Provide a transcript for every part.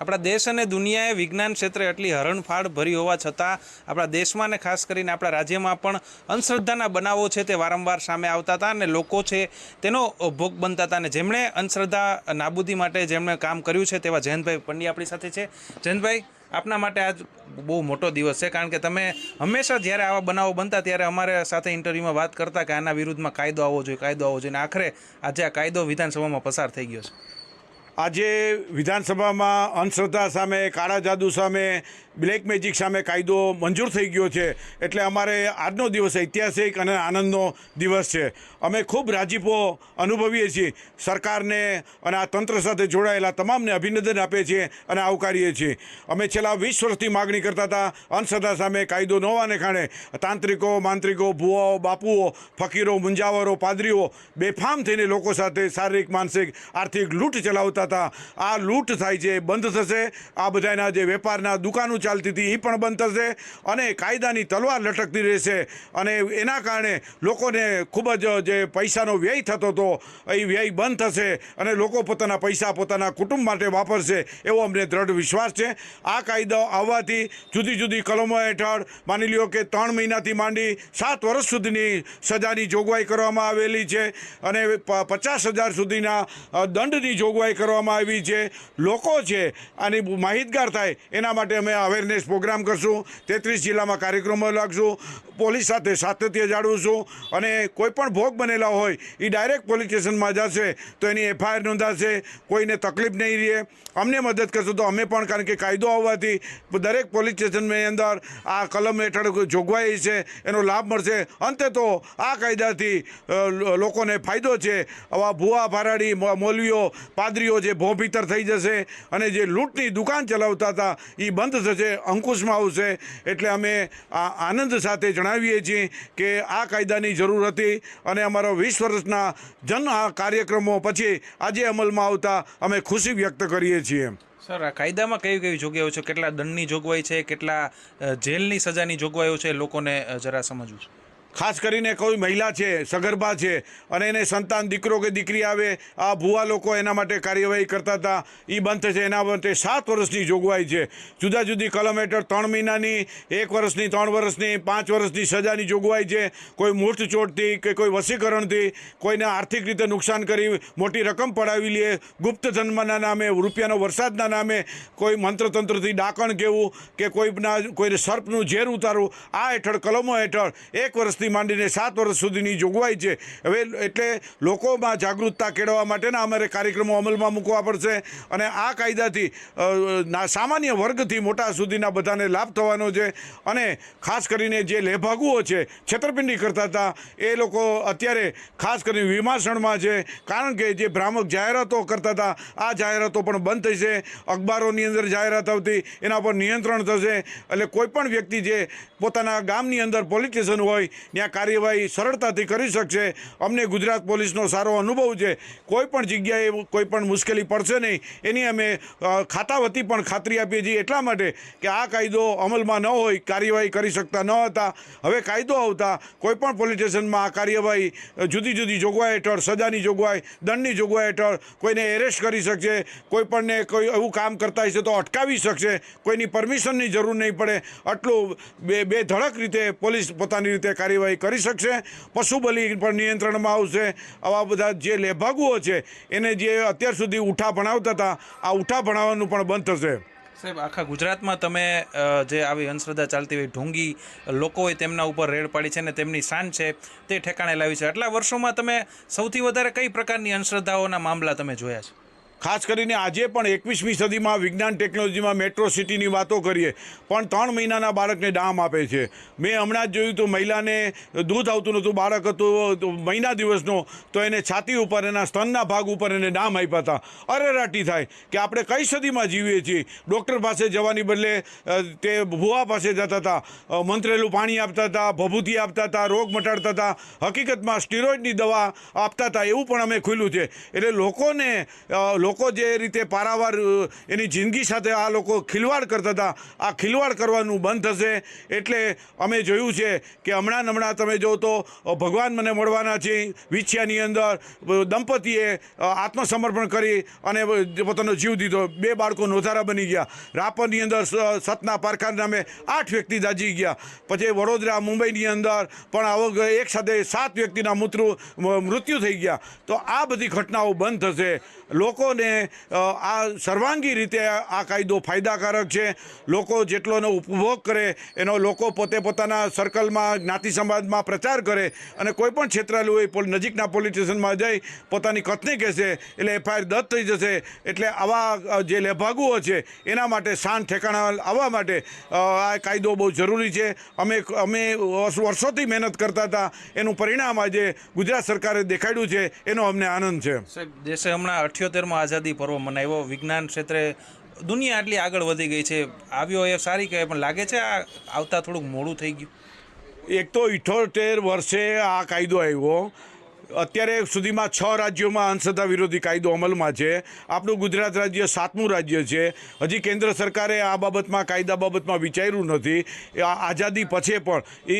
આપણા દેશ અને દુનિયાએ વિજ્ઞાન ક્ષેત્રે એટલી હરણફાળ ભરી હોવા છતાં આપણા દેશમાં ને ખાસ કરીને આપણા રાજ્યમાં પણ અંધશ્રદ્ધાના બનાવો છે તે વારંવાર સામે આવતા હતા અને લોકો છે તેનો ભોગ બનતા હતા. અને જેમણે અંધશ્રદ્ધા નાબૂદી માટે જેમણે કામ કર્યું છે તેવા જયંતભાઈ પંડ્યા આપણી સાથે છે. જયંતભાઈ, આપના માટે આજ બહુ મોટો દિવસ છે કારણ કે તમે હંમેશા જ્યારે આવા બનાવો બનતા ત્યારે અમારે સાથે ઇન્ટરવ્યૂમાં વાત કરતા કે આના વિરુદ્ધમાં કાયદો આવવો જોઈએ, કાયદો આવવો જોઈએ. અને આખરે આજે આ કાયદો વિધાનસભામાં પસાર થઈ ગયો છે. આજે વિધાનસભામાં અંધશ્રદ્ધા સામે, કાળા જાદુ સામે, બ્લેક મેજિક સામે કાયદો મંજૂર થઈ ગયો છે. એટલે અમારે આજનો દિવસ ઐતિહાસિક અને આનંદનો દિવસ છે. અમે ખૂબ રાજીપો અનુભવીએ છીએ. સરકારને અને આ તંત્ર સાથે જોડાયેલા તમામને અભિનંદન આપીએ છીએ અને આવકારીએ છીએ. અમે છેલ્લા વીસ વર્ષથી માગણી કરતા હતા અંધશ્રદ્ધા સામે કાયદો ન હોવાને કારણે તાંત્રિકો, માંત્રિકો, ભુવાઓ, બાપુઓ, ફકીરો, મુંજાવરો, પાદરીઓ બેફામ થઈને લોકો સાથે શારીરિક, માનસિક, આર્થિક લૂંટ ચલાવતા હતા. આ લૂંટ થાય છે, એ બંધ થશે. આ બધાના જે વેપારના દુકાનો ચાલતી હતી, એ પણ બંધ થશે અને કાયદાની તલવાર લટકતી રહેશે. અને એના કારણે લોકોને ખૂબ જ, જે પૈસાનો વ્યય થતો હતો, એ વ્યય બંધ થશે અને લોકો પોતાના પૈસા પોતાના કુટુંબ માટે વાપરશે, એવો અમને દ્રઢ વિશ્વાસ છે. આ કાયદો આવવાથી જુદી જુદી કલમો હેઠળ માની લ્યો કે ત્રણ મહિનાથી માંડી સાત વર્ષ સુધીની સજાની જોગવાઈ કરવામાં આવેલી છે અને પચાસ હજાર સુધીના દંડની જોગવાઈ કરવામાં આવી છે. લોકો છે, આની માહિતગાર થાય, એના માટે અમે અવેરનેસ પ્રોગ્રામ કરશું, તેત્રીસ જિલ્લામાં કાર્યક્રમો લાગશું, પોલીસ સાથે સાતત્ય જાળવીશું, અને કોઈ પણ ભોગ બનેલા હોય એ ડાયરેક્ટ પોલીસ સ્ટેશનમાં જશે, તો એની એફઆઈઆર નોંધાશે, કોઈને તકલીફ નહીં રહે. અમને મદદ કરશો તો અમે પણ, કારણ કે કાયદો આવવાથી, દરેક પોલીસ સ્ટેશનની અંદર આ કલમ હેઠળ જોગવાઈ છે, એનો લાભ મળશે. અંતે તો આ કાયદાથી લોકોને ફાયદો છે. આવા ભૂવા, ભારાડી મૌલવીઓ, પાદરીઓ જે ભોંભીતર થઈ જશે અને જે લૂંટની દુકાન ચલાવતા હતા એ બંધ થશે, અંકુશમાં આવશે. એટલે અમે આ આનંદ સાથે જણાવીએ છીએ કે આ કાયદાની જરૂર હતી અને અમારો વીસ વર્ષના જન આ કાર્યક્રમો પછી આજે અમલમાં આવતા અમે ખુશી વ્યક્ત કરીએ છીએ. સર, આ કાયદામાં કઈ કઈ જોગવાઈઓ છે? કેટલા દંડની જોગવાઈ છે? કેટલા જેલની સજાની જોગવાઈઓ છે? લોકોને જરા સમજવું છે. ખાસ કરીને કોઈ મહિલા છે, સગર્ભા છે અને એને સંતાન દીકરો કે દીકરી આવે, આ ભૂવા લોકો એના માટે કાર્યવાહી કરતા હતા. એ બંધ થશે. એના માટે સાત વર્ષની જોગવાઈ છે. જુદા જુદી કલમ હેઠળ ત્રણ મહિનાની, એક વર્ષની, ત્રણ વર્ષની, પાંચ વર્ષની સજાની જોગવાઈ છે. કોઈ મૂર્ત ચોટથી કે કોઈ વસીકરણથી કોઈને આર્થિક રીતે નુકસાન કરી મોટી રકમ પડાવી લે. ગુપ્ત જન્મના નામે, રૂપિયાનો વરસાદના નામે કોઈ મંત્રતંત્રથી ડાકણ કેવું કે કોઈના, કોઈને સર્પનું ઝેર ઉતારવું. આ હેઠળ, કલમો હેઠળ એક વર્ષથી માંડીને સાત વર્ષ સુધીની જોગવાઈ છે. હવે એટલે લોકોમાં જાગૃતતા કેળવવા માટેના અમારે કાર્યક્રમો અમલમાં મૂકવા પડશે અને આ કાયદાથી સામાન્ય વર્ગથી મોટા સુધીના બધાને લાભ થવાનો છે અને ખાસ કરીને જે લેભાગુઓ છે, છેતરપિંડી કરતા હતા, એ લોકો અત્યારે ખાસ કરીને વિમાસણમાં છે. કારણ કે જે ભ્રામક જાહેરાતો કરતા હતા, આ જાહેરાતો પણ બંધ થશે. અખબારોની અંદર જાહેરાત આવતી, એના પર નિયંત્રણ થશે. એટલે કોઈપણ વ્યક્તિ જે પોતાના ગામની અંદર પોલીસ સ્ટેશન હોય ત્યાં કાર્યવાહી સરળતાથી કરી શકશે. અમને ગુજરાત પોલીસનો સારો અનુભવ છે. કોઈ પણ જગ્યાએ કોઈ પણ મુશ્કેલી પડશે નહીં. એની અમે ખાતા વતી પણ ખાતરી આપીએ છીએ એટલા માટે કે આ કાયદો અમલમાં ન હોય, કાર્યવાહી કરી શકતા ન હતા. હવે કાયદો આવતા કોઈપણ પોલીસ સ્ટેશનમાં આ કાર્યવાહી જુદી જુદી જોગવાઈ હેઠળ, સજાની જોગવાઈ, દંડની જોગવાઈ હેઠળ કોઈને એરેસ્ટ કરી શકશે. કોઈપણને કોઈ એવું કામ કરતા હશે તો અટકાવી શકશે. કોઈની પરમિશનની જરૂર નહીં પડે. આટલું બે બે ધડક રીતે પોલીસ પોતાની રીતે કાર્યવાહી કરી શકશે. પશુ બલિ પર નિયંત્રણમાં આવશે. આવા બધા જે લેભાગુઓ છે, એને જે અત્યાર સુધી ઉઠા ભણાવતા હતા, આ ઉઠા ભણાવવાનું પણ બંધ થશે. સાહેબ, આખા ગુજરાતમાં તમે જે આવી અંધશ્રદ્ધા ચાલતી હોય, ઢોંગી લોકોએ તેમના ઉપર રેડ પાડી છે ને તેમની શાન છે તે ઠેકાણે લાવી છે. આટલા વર્ષોમાં તમે સૌથી વધારે કઈ પ્રકારની અંધશ્રદ્ધાઓના મામલા તમે જોયા છે? ખાસ કરીને આજે પણ એકવીસમી સદીમાં વિજ્ઞાન ટેકનોલોજીમાં મેટ્રો સિટીની વાતો કરીએ, પણ ત્રણ મહિનાના બાળકને ડામ આપે છે. મેં હમણાં જ જોયું તો મહિલાને દૂધ આવતું નહોતું, બાળક હતું મહિના દિવસનો, તો એને છાતી ઉપર, એના સ્તનના ભાગ ઉપર એને ડામ આપ્યા હતા. અરેરાટી થાય કે આપણે કઈ સદીમાં જીવીએ છીએ? ડૉક્ટર પાસે જવાની બદલે તે ભુવા પાસે જતા હતા મંત્રેલું પાણી આપતા હતા, ભભૂતિ આપતા હતા, રોગ મટાડતા હતા, હકીકતમાં સ્ટીરોઇડની દવા આપતા હતા, એવું પણ અમે ખુલ્યું છે. એટલે લોકોને લોકો જે રીતે પારાવાર એની જિંદગી સાથે આ લોકો ખિલવાડ કરતા હતા, આ ખિલવાડ કરવાનું બંધ થશે. એટલે અમે જોયું છે કે હમણાં હમણાં તમે જો તો ભગવાન મને મળવાના છે વિછિયાની અંદર. દંપતીએ આત્મસમર્પણ કરી અને પોતાનો જીવ દીધો. બે બાળકો નોધારા બની ગયા. રાપરની અંદર સતના પારખાર નામે આઠ વ્યક્તિ દાજી ગયા. પછી વડોદરા, મુંબઈની અંદર પણ આવો એક સાથે સાત વ્યક્તિના મૃત્યુ મૃત્યુ થઈ ગયા. તો આ બધી ઘટનાઓ બંધ થશે. લોકોને અ, આ સર્વાંગી રીતે આ કાયદો ફાયદાકારક છે. લોકો જેટલોનો ઉપભોગ કરે એનો લોકો પોતે પોતાના સર્કલમાં જ્ઞાતિ સમાજમાં પ્રચાર કરે અને કોઈ પણ છેતરાયેલું હોય નજીકના પોલીસ સ્ટેશનમાં જઈ પોતાની કથની કહેશે એટલે એફઆઈઆર દત્ત થઈ જશે એટલે આવા જે લેભાગુઓ છે એના માટે શાન ઠેકાણા આવવા માટે આ કાયદો બહુ જરૂરી છે. અમે અમે વર્ષ- વર્ષોથી મહેનત કરતા હતા એનું પરિણામ આજે ગુજરાત સરકારે દેખાડ્યું છે એનો અમને આનંદ છે. સાહેબ દેશે હમણાં અઠ્યોતેરમાં આઝાદી પર્વ મનાવ્યો. વિજ્ઞાન ક્ષેત્રે દુનિયા આટલી આગળ વધી ગઈ છે. આવ્યો એ સારી કહેવાય, પણ લાગે છે આ આવતા થોડુંક મોડું થઈ ગયું? એક તો ઇઠોતેર વર્ષે આ કાયદો આવ્યો. અત્યારે સુધીમાં છ રાજ્યોમાં અંધશ્રદ્ધા વિરોધી કાયદો અમલમાં છે. આપણું ગુજરાત રાજ્ય સાતમું રાજ્ય છે. હજી કેન્દ્ર સરકારે આ બાબતમાં, કાયદા બાબતમાં વિચાર્યું નથી. આઝાદી પછી પણ એ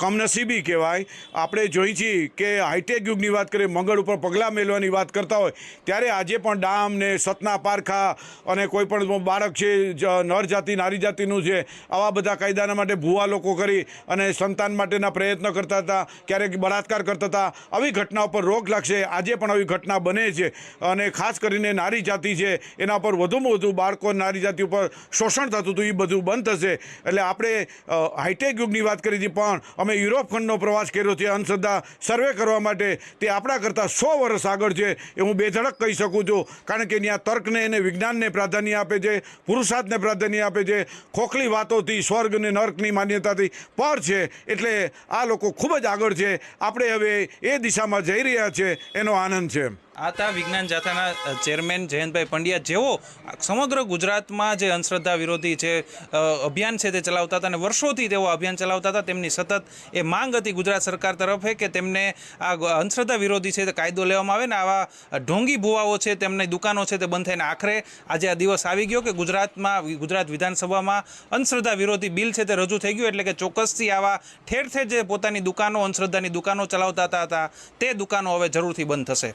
કમનસીબી કહેવાય. આપણે જોઈ છીએ કે હાઈટેક યુગની વાત કરીએ, મંગળ ઉપર પગલાં મેળવાની વાત કરતા હોય, ત્યારે આજે પણ ડામ ને સતના પારખા અને કોઈ પણ બાળક છે નર જાતિ, નારી જાતિનું છે, આવા બધા કાયદાના માટે ભૂવા લોકો કરી અને સંતાન માટેના પ્રયત્ન કરતા હતા, ક્યારેક બળાત્કાર કરતા હતા. આવી ઘટનાઓ ઉપર રોક લાગશે. આજે પણ આવી ઘટના બને છે અને ખાસ કરીને નારી જાતિ છે, એના પર વધુમાં વધુ બાળકો નારી જાતિ ઉપર શોષણ થતું હતું, એ બધું બંધ થશે. એટલે આપણે હાઇટેક યુગની વાત કરી હતી, પણ અમે યુરોપ ખંડનો પ્રવાસ કર્યો છે, અંધશ્રદ્ધા સર્વે કરવા માટે. તે આપણા કરતાં સો વર્ષ આગળ છે, એ હું બેધડક કહી શકું છું, કારણ કે ત્યાં તર્કને અને વિજ્ઞાનને પ્રાધાન્ય આપે છે, પુરુષાર્થને પ્રાધાન્ય આપે છે. ખોખલી વાતોથી, સ્વર્ગ અને નર્કની માન્યતાથી પર છે, એટલે આ લોકો ખૂબ જ આગળ છે. આપણે હવે એ દિશામાં જઈ રહ્યા છે એનો આનંદ છે. આ હતા વિજ્ઞાન જાથાના ચેરમેન જયંતભાઈ પંડ્યા જેઓ સમગ્ર ગુજરાતમાં જે અંધશ્રદ્ધા વિરોધી જે અભિયાન છે તે ચલાવતા હતા અને વર્ષોથી તેઓ અભિયાન ચલાવતા હતા, તેમની સતત એ માંગ હતી ગુજરાત સરકાર તરફે કે તેમને આ અંધશ્રદ્ધા વિરોધી છે તે કાયદો લેવામાં આવે ને આવા ઢોંગી ભુવાઓ છે, તેમની દુકાનો છે તે બંધ થઈને આખરે આજે આ દિવસ આવી ગયો કે ગુજરાતમાં ગુજરાત વિધાનસભામાં અંધશ્રદ્ધા વિરોધી બિલ છે તે રજૂ થઈ ગયું એટલે કે ચોક્કસથી આવા ઠેર ઠેર જે પોતાની દુકાનો, અંધશ્રદ્ધાની દુકાનો ચલાવતા હતા, તે દુકાનો હવે જરૂરથી બંધ થશે.